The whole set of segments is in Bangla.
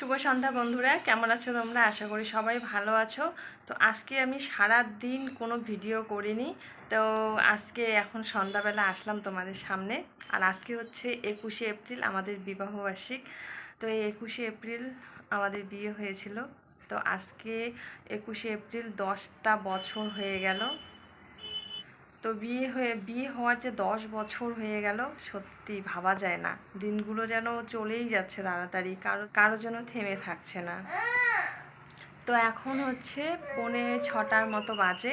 শুভ সন্ধ্যা বন্ধুরা, কেমন আছো তোমরা? আশা করি সবাই ভালো আছো। তো আজকে আমি সারা দিন কোনো ভিডিও করিনি, তো আজকে এখন সন্ধ্যাবেলা আসলাম তোমাদের সামনে। আর আজকে হচ্ছে একুশে এপ্রিল, আমাদের বিবাহবার্ষিক তো এই একুশে এপ্রিল আমাদের বিয়ে হয়েছিল। তো আজকে একুশে এপ্রিল দশটা বছর হয়ে গেল। তো বিয়ে হয়ে, বিয়ে হওয়ার যে দশ বছর হয়ে গেল, সত্যি ভাবা যায় না। দিনগুলো যেন চলেই যাচ্ছে তাড়াতাড়ি, কারও কারও যেন থেমে থাকছে না। তো এখন হচ্ছে পৌনে ছটার মতো বাজে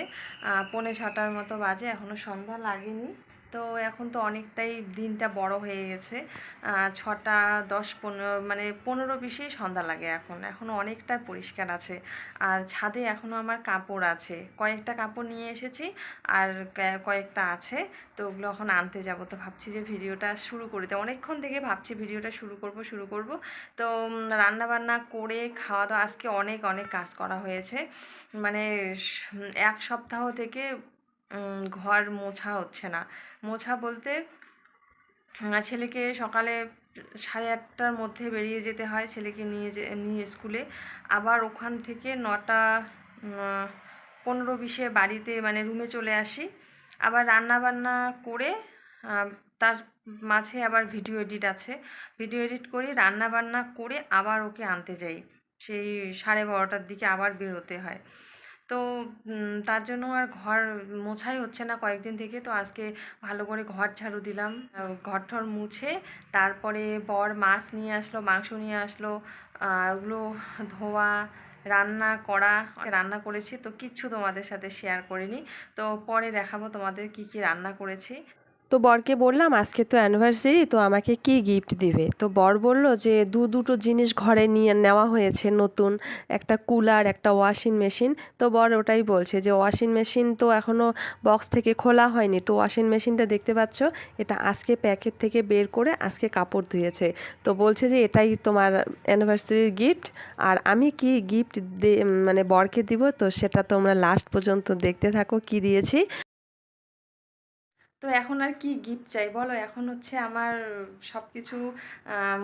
পনে ছটার মতো বাজে এখনও সন্ধ্যা লাগেনি। তো এখন তো অনেকটাই দিনটা বড় হয়ে গেছে। ছটা, দশ, পনেরো মানে পনেরো বিশেই সন্ধ্যা লাগে এখন। এখনও অনেকটা পরিষ্কার আছে। আর ছাদে এখনও আমার কাপড় আছে। কয়েকটা কাপড় নিয়ে এসেছি আর কয়েকটা আছে। তো ওগুলো এখন আনতে যাব। তো ভাবছি যে ভিডিওটা শুরু করে দিই। অনেকক্ষণ থেকে ভাবছি ভিডিওটা শুরু করব শুরু করব। তো রান্না বান্না করে খাওয়া দাওয়া আজকে অনেক অনেক কাজ করা হয়েছে। মানে এক সপ্তাহ থেকে ঘর মোছা হচ্ছে না। মোছা বলতে ছেলেকে সকালে সাড়ে আটটার মধ্যে বেরিয়ে যেতে হয়, ছেলেকে নিয়ে যে, নিয়ে স্কুলে। আবার ওখান থেকে নটা পনেরো বিশে বাড়িতে মানে রুমে চলে আসি। আবার রান্না বান্না করে তার মাঝে আবার ভিডিও এডিট আছে। ভিডিও এডিট করি রান্না বান্না করে আবার ওকে আনতে যাই। সেই সাড়ে বারোটার দিকে আবার বেরোতে হয়। তো তার জন্য আর ঘর মোছাই হচ্ছে না কয়েকদিন থেকে। তো আজকে ভালো করে ঘর ঝাড়ু দিলাম ঘর ঠর মুছে তারপরে বর মাছ নিয়ে আসলো, মাংস নিয়ে আসলো ওগুলো ধোয়া, রান্না করা, রান্না করেছি। তো কিচ্ছু তোমাদের সাথে শেয়ার করিনি। তো পরে দেখাবো তোমাদের কি কি রান্না করেছি। তো বরকে বললাম, আজকে তো অ্যানিভার্সারি তো আমাকে কি গিফট দিবে? তো বর বলল যে, দু দুটো জিনিস ঘরে নিয়ে নেওয়া হয়েছে নতুন, একটা কুলার, একটা ওয়াশিং মেশিন তো বর ওটাই বলছে যে ওয়াশিং মেশিন তো এখনও বক্স থেকে খোলা হয়নি। তো ওয়াশিং মেশিনটা দেখতে পাচ্ছ, এটা আজকে প্যাকেট থেকে বের করে আজকে কাপড় ধুয়েছে। তো বলছে যে, এটাই তোমার অ্যানিভার্সারির গিফট আর আমি কি গিফট মানে বরকে দিব, তো সেটা তোমরা লাস্ট পর্যন্ত দেখতে থাকো, কি দিয়েছি? তো এখন আর কি গিফট চাই বলো? এখন হচ্ছে আমার সব কিছু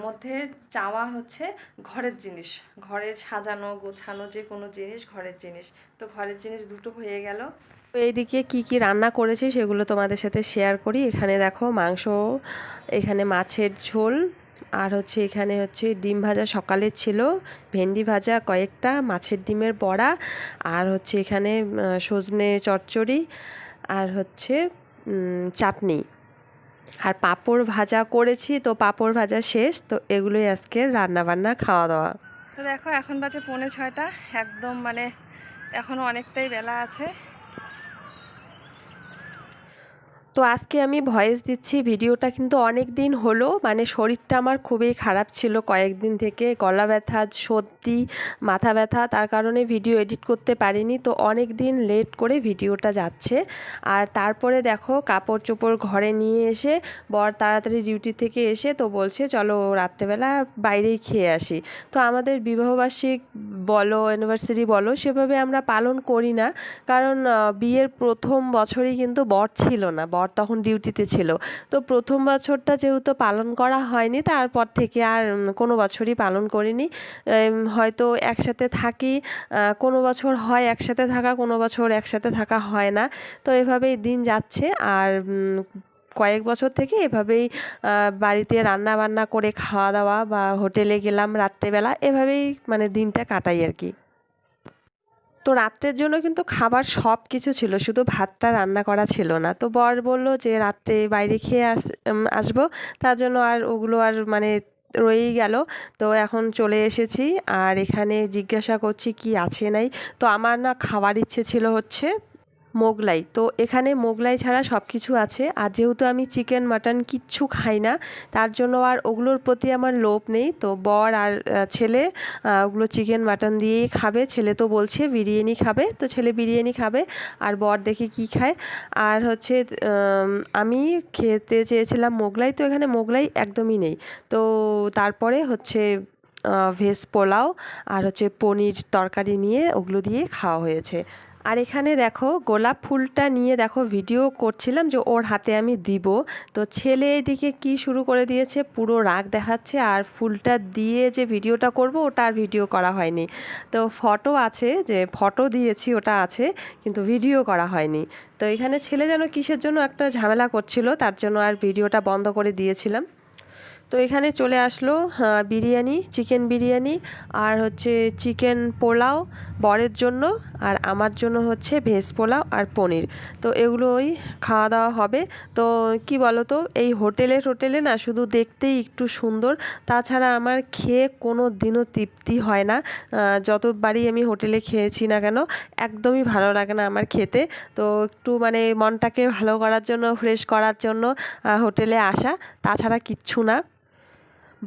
মধ্যে চাওয়া হচ্ছে ঘরের জিনিস। ঘরে সাজানো, গোছানো যে কোনো জিনিস, ঘরের জিনিস। তো ঘরের জিনিস দুটো হয়ে গেল। তো এইদিকে কি কি রান্না করেছি সেগুলো তোমাদের সাথে শেয়ার করি। এখানে দেখো মাংস, এখানে মাছের ঝোল, আর হচ্ছে এখানে হচ্ছে ডিম ভাজা সকালের ছিল, ভেন্ডি ভাজা কয়েকটা, মাছের ডিমের বড়া, আর হচ্ছে এখানে সজনে চচ্চড়ি, আর হচ্ছে চাটনি। আর পাঁপড় ভাজা করেছি, তো পাঁপড় ভাজা শেষ, তো এগুলোই আজকে রান্না বান্না খাওয়া দাওয়া তো দেখো, এখন বাজে পৌনে ছয়টা, একদম মানে এখনও অনেকটাই বেলা আছে। তো আজকে আমি ভয়েস দিচ্ছি, ভিডিওটা কিন্তু অনেক দিন হলো। মানে শরীরটা আমার খুবই খারাপ ছিল কয়েকদিন থেকে। গলা ব্যথা, সর্দি, মাথা ব্যথা, তার কারণে ভিডিও এডিট করতে পারিনি। তো অনেক দিন লেট করে ভিডিওটা যাচ্ছে। আর তারপরে দেখো কাপড় চোপড় ঘরে নিয়ে এসে, বর তাড়াতাড়ি ডিউটি থেকে এসে তো বলছে, চলো রাত্রেবেলা বাইরেই খেয়ে আসি। তো আমাদের বিবাহবার্ষিক বলো অ্যানিভার্সারি বলো, সেভাবে আমরা পালন করি না। কারণ বিয়ের প্রথম বছরই কিন্তু বর ছিল না। বর তখন ডিউটিতে ছিল। তো প্রথম বছরটা যেহেতু পালন করা হয়নি, তারপর থেকে আর কোনো বছরই পালন করিনি। হয়তো একসাথে থাকি কোনো বছর হয় একসাথে থাকা, কোনো বছর একসাথে থাকা হয় না। তো এভাবেই দিন যাচ্ছে আর কয়েক বছর থেকে এভাবেই বাড়িতে রান্না বান্না করে খাওয়া দাওয়া বা হোটেলে গেলাম রাত্রেবেলা। এভাবেই মানে দিনটা কাটাই আর কি। তো রাত্রের জন্য কিন্তু খাবার সব কিছু ছিল, শুধু ভাতটা রান্না করা ছিল না। তো বর বলল যে, রাত্রে বাইরে খেয়ে আস আসব। তার জন্য আর ওগুলো আর মানে রয়েই গেল। তো এখন চলে এসেছি আর এখানে জিজ্ঞাসা করছি কি আছে নাই। তো আমার না খাওয়ার ইচ্ছে ছিল হচ্ছে মোগলাই। তো এখানে মোগলাই ছাড়া সব কিছু আছে। আর যেহেতু আমি চিকেন, মাটন কিচ্ছু খাই না, তার জন্য আর ওগুলোর প্রতি আমার লোভ নেই। তো বর আর ছেলে ওগুলো চিকেন, মাটন দিয়েই খাবে। ছেলে তো বলছে বিরিয়ানি খাবে, তো ছেলে বিরিয়ানি খাবে আর বর দেখি কি খায়। আর হচ্ছে আমি খেতে চেয়েছিলাম মোগলাই, তো এখানে মোগলাই একদমই নেই। তো তারপরে হচ্ছে ভেজ পোলাও আর হচ্ছে পনির তরকারি নিয়ে ওগুলো দিয়ে খাওয়া হয়েছে। আর এখানে দেখো গোলাপ ফুলটা নিয়ে দেখো ভিডিও করছিলাম যে ওর হাতে আমি দিব। তো ছেলে এদিকে কি শুরু করে দিয়েছে? পুরো রাগ দেখাচ্ছে আর ফুলটা দিয়ে যে ভিডিওটা করব ওটা আর ভিডিও করা হয়নি। তো ফটো আছে যে ফটো দিয়েছি, ওটা আছে, কিন্তু ভিডিও করা হয়নি। তো এখানে ছেলে যেন কিসের জন্য একটা ঝামেলা করছিল, তার জন্য আর ভিডিওটা বন্ধ করে দিয়েছিলাম। তো এখানে চলে আসলো বিরিয়ানি, চিকেন বিরিয়ানি আর হচ্ছে চিকেন পোলাও বরের জন্য আর আমার জন্য হচ্ছে ভেজ পোলাও আর পনির। তো এগুলোই খাওয়া দাওয়া হবে। তো কি বলো তো এই হোটেলে টোটেলে না শুধু দেখতেই একটু সুন্দর, তাছাড়া আমার খেয়ে কোনো দিনও তৃপ্তি হয় না। যতবারই আমি হোটেলে খেয়েছি না কেন, একদমই ভালো লাগে না আমার খেতে। তো একটু মানে মনটাকে ভালো করার জন্য, ফ্রেশ করার জন্য হোটেলে আসা, তাছাড়া কিচ্ছু না।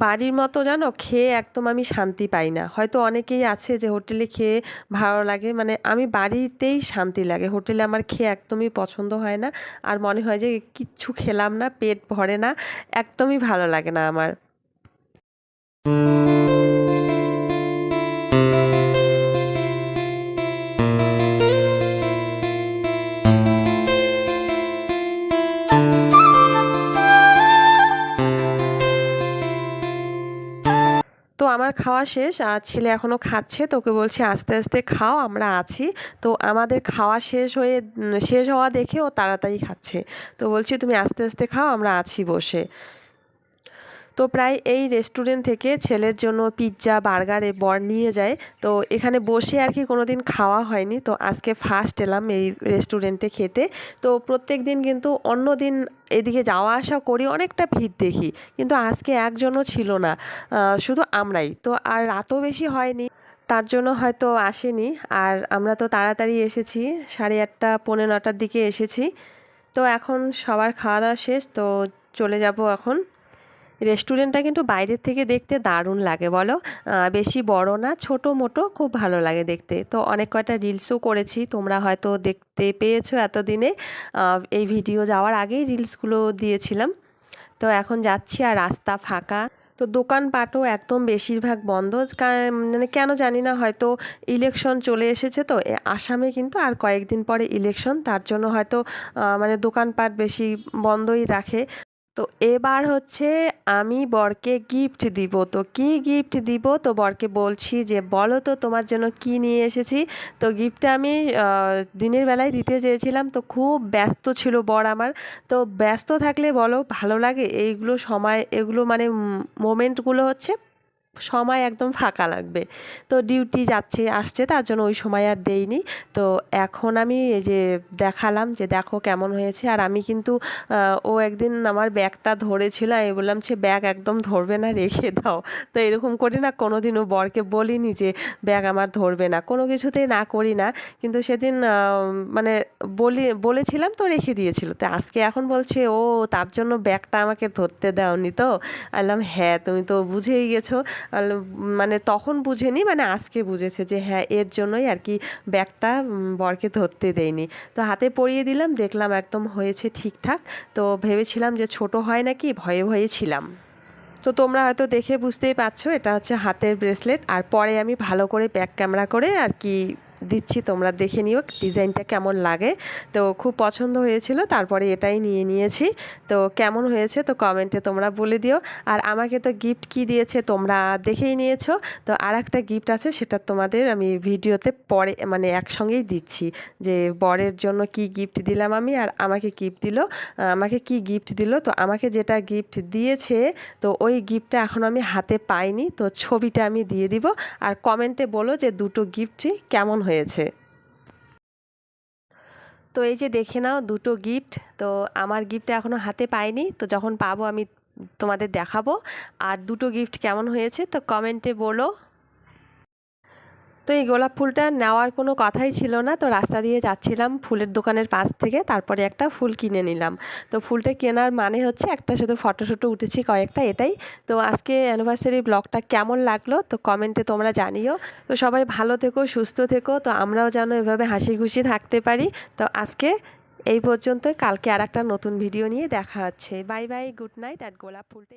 বাড়ির মতো জানো, খেয়ে একদম আমি শান্তি পাই না। হয়তো অনেকেই আছে যে হোটেলে খেয়ে ভালো লাগে মানে আমি বাড়িতেই শান্তি লাগে। হোটেলে আমার খেয়ে একদমই পছন্দ হয় না। আর মনে হয় যে কিচ্ছু খেলাম না, পেট ভরে না, একদমই ভালো লাগে না আমার। খাওয়া শেষ, আর ছেলে এখনও খাচ্ছে তোকে বলছি আস্তে আস্তে খাও, আমরা আছি। তো আমাদের খাওয়া শেষ হয়ে শেষ হওয়া দেখে ও তাড়াতাড়ি খাচ্ছে। তো বলছি, তুমি আস্তে আস্তে খাও, আমরা আছি বসে। তো প্রায় এই রেস্টুরেন্ট থেকে ছেলের জন্য পিৎজা বার্গারে বর নিয়ে যায়। তো এখানে বসে আর কি কোনো দিন খাওয়া হয়নি। তো আজকে ফার্স্ট এলাম এই রেস্টুরেন্টে খেতে। তো প্রত্যেক দিন কিন্তু অন্য দিন এদিকে যাওয়া আসা করি, অনেকটা ভিড় দেখি। কিন্তু আজকে একজনও ছিল না শুধু আমরাই। তো আর রাতও বেশি হয়নি, তার জন্য হয়তো আসেনি। আর আমরা তো তাড়াতাড়ি এসেছি, সাড়ে আটটা, পৌনে নটার দিকে এসেছি। তো এখন সবার খাওয়া দাওয়া শেষ, তো চলে যাব এখন। রেস্টুরেন্টটা কিন্তু বাইরের থেকে দেখতে দারুণ লাগে, বলো? বেশি বড় না, ছোট মোটো, খুব ভালো লাগে দেখতে। তো অনেক কয়টা রিলসও করেছি, তোমরা হয়তো দেখতে পেয়েছ এতদিনে। এই ভিডিও যাওয়ার আগেই রিলসগুলো দিয়েছিলাম। তো এখন যাচ্ছি আর রাস্তা ফাঁকা। তো দোকানপাটও একদম বেশিরভাগ বন্ধ। মানে কেন জানি না, হয়তো ইলেকশন চলে এসেছে তো। আসামে কিন্তু আর কয়েকদিন পরে ইলেকশন তার জন্য হয়তো মানে দোকানপাট বেশি বন্ধই রাখে। তো এবার হচ্ছে আমি বরকে গিফট দিব। তো কি গিফট দিব? তো বরকে বলছি যে, বলো তো তোমার জন্য কি নিয়ে এসেছি? তো গিফটটা আমি দিনের বেলায় দিতে চেয়েছিলাম। তো খুব ব্যস্ত ছিল বর আমার। তো ব্যস্ত থাকলে বলো ভালো লাগে? এইগুলো সময়, এগুলো মানে মোমেন্টগুলো হচ্ছে সময় একদম ফাঁকা লাগবে। তো ডিউটি যাচ্ছে, আসছে, তার জন্য ওই সময় আর দেইনি। তো এখন আমি এই যে দেখালাম যে দেখো কেমন হয়েছে। আর আমি কিন্তু ও একদিন আমার ব্যাগটা ধরেছিল, আমি বললাম সে ব্যাগ একদম ধরবে না, রেখে দাও। তো এরকম করে না কোনো দিনও বরকে বলিনি যে, ব্যাগ আমার ধরবে না। কোনো কিছুতেই না করি না। কিন্তু সেদিন মানে বলি, বলেছিলাম তো রেখে দিয়েছিল। তো আজকে এখন বলছে, ও, তার জন্য ব্যাগটা আমাকে ধরতে দাওনি তো? বললাম হ্যাঁ তুমি তো বুঝেই গেছো। মানে তখন বুঝেনি মানে আজকে বুঝেছে যে হ্যাঁ এর জন্যই আর কি ব্যাগটা বরকে ধরতে দেয়নি। তো হাতে পরিয়ে দিলাম, দেখলাম একদম হয়েছে ঠিকঠাক। তো ভেবেছিলাম যে ছোট হয় নাকি, ভয়ে ভয়ে ছিলাম। তো তোমরা হয়তো দেখে বুঝতেই পারছ, এটা হচ্ছে হাতের ব্রেসলেট। আর পরে আমি ভালো করে ব্যাক ক্যামেরা করে আর কি দিচ্ছি, তোমরা দেখে নিও ডিজাইনটা কেমন লাগে। তো খুব পছন্দ হয়েছিল, তারপরে এটাই নিয়ে নিয়েছি। তো কেমন হয়েছে তো কমেন্টে তোমরা বলে দিও। আর আমাকে তো গিফট কি দিয়েছে তোমরা দেখেই নিয়েছো। তো আর একটা গিফট আছে, সেটা তোমাদের আমি ভিডিওতে পরে মানে একসঙ্গেই দিচ্ছি। যে বরের জন্য কি গিফট দিলাম আমি আর আমাকে গিফট দিল আমাকে কি গিফট দিল। তো আমাকে যেটা গিফট দিয়েছে, তো ওই গিফটটা এখন আমি হাতে পাইনি। তো ছবিটা আমি দিয়ে দিব। আর কমেন্টে বলো যে দুটো গিফটই কেমন হয়েছে। তো এই যে দেখে নাও দুটো গিফট তো আমার গিফট এখনও হাতে পাইনি, তো যখন পাবো আমি তোমাদের দেখাবো। আর দুটো গিফট কেমন হয়েছে তো কমেন্টে বলো। তো এই গোলাপ ফুলটা নেওয়ার কোনো কথাই ছিল না। তো রাস্তা দিয়ে যাচ্ছিলাম ফুলের দোকানের পাশ থেকে, তারপরে একটা ফুল কিনে নিলাম। তো ফুলটা কেনার মানে হচ্ছে একটা শুধু ফটো ফটো উঠেছি কয়েকটা এটাই। তো আজকে অ্যানিভার্সারি ব্লগটা কেমন লাগল তো কমেন্টে তোমরা জানিও। তো সবাই ভালো থেকো, সুস্থ থেকো। তো আমরাও যেন এভাবে হাসি খুশি থাকতে পারি। তো আজকে এই পর্যন্ত কালকে আর একটা নতুন ভিডিও নিয়ে দেখা হচ্ছে। বাই বাই গুড নাইট আর গোলাপ ফুলটা